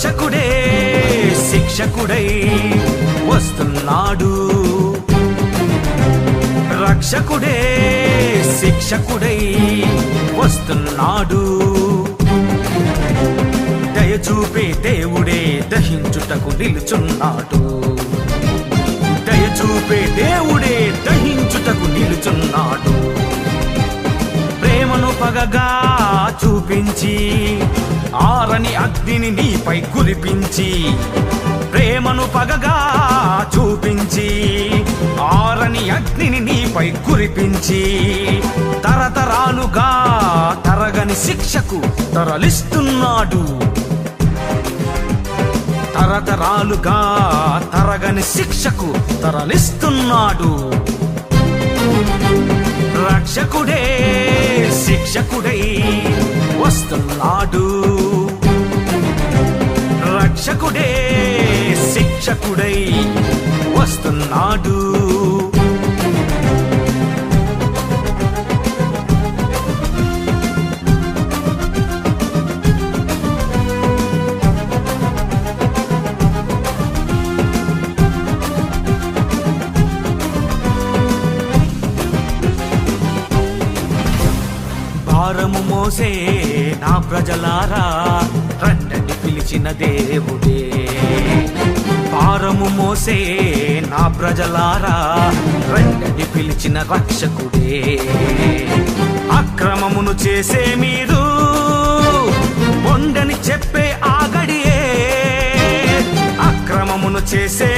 రక్షకుడే శిక్షకుడై వస్తున్నాడు. రక్షకుడే శిక్షకుడై వస్తున్నాడు. దయచూపే దేవుడే దహించుటకు నిలుచున్నాడు. దయచూపే దేవుడే దహించుటకు నిలుచున్నాడు. ప్రేమను పగగా చూపించి ఆరని అగ్నిని నీపై కురిపించి ప్రేమను పగగా చూపించి ఆరని అగ్నిని నీపై కురిపించి తరతరాలుగా తరగని శిక్షకు తరలిస్తున్నాడు. తరతరాలుగా తరగని శిక్షకు తరలిస్తున్నాడు. రక్షకుడే శిక్షకుడై వస్తున్నాడు. రక్షకుడే శిక్షకుడై వస్తున్నాడు. భారము మోసే నా ప్రజలారా రండి. పిలిచిన దేవుడే. భారము మోసే నా ప్రజలారా రండని పిలిచిన రక్షకుడే. అక్రమమును చేసే మీరు పొండని చెప్పే ఆగడియే అక్రమమును చేసే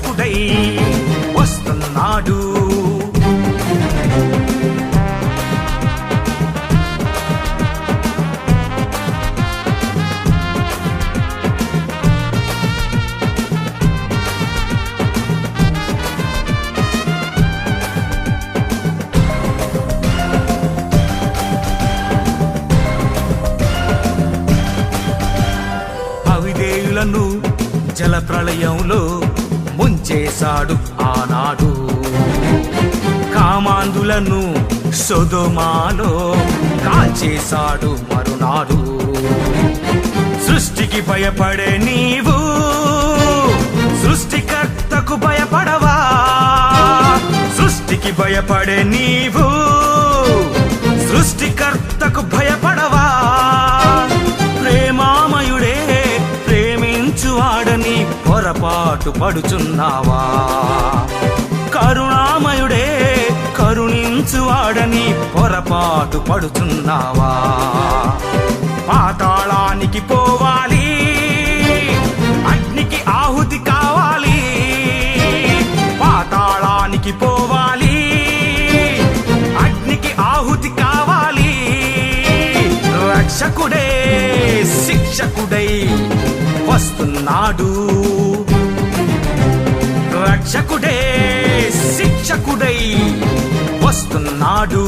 శిక్షకుడై వస్తున్నాడు. జల ప్రళయంలో ముంచేశాడు ఆనాడు. కామాంధులను సొదొమాలో కాల్చేశాడు మరునాడు. సృష్టికి భయపడే నీవు సృష్టికర్తకు భయపడవా? సృష్టికి భయపడే నీవు పాటుపడుచున్నావా కరుణామయుడే కరుణించువాడని పొరపాటు పడుచున్నావా? పాతాళానికి పోవాలి అగ్నికి ఆహుతి కావాలి పాతాళానికి పోవాలి అగ్నికి ఆహుతి కావాలి. రక్షకుడే శిక్షకుడై వస్తున్నాడు. రక్షకుడై వస్తున్నాడు.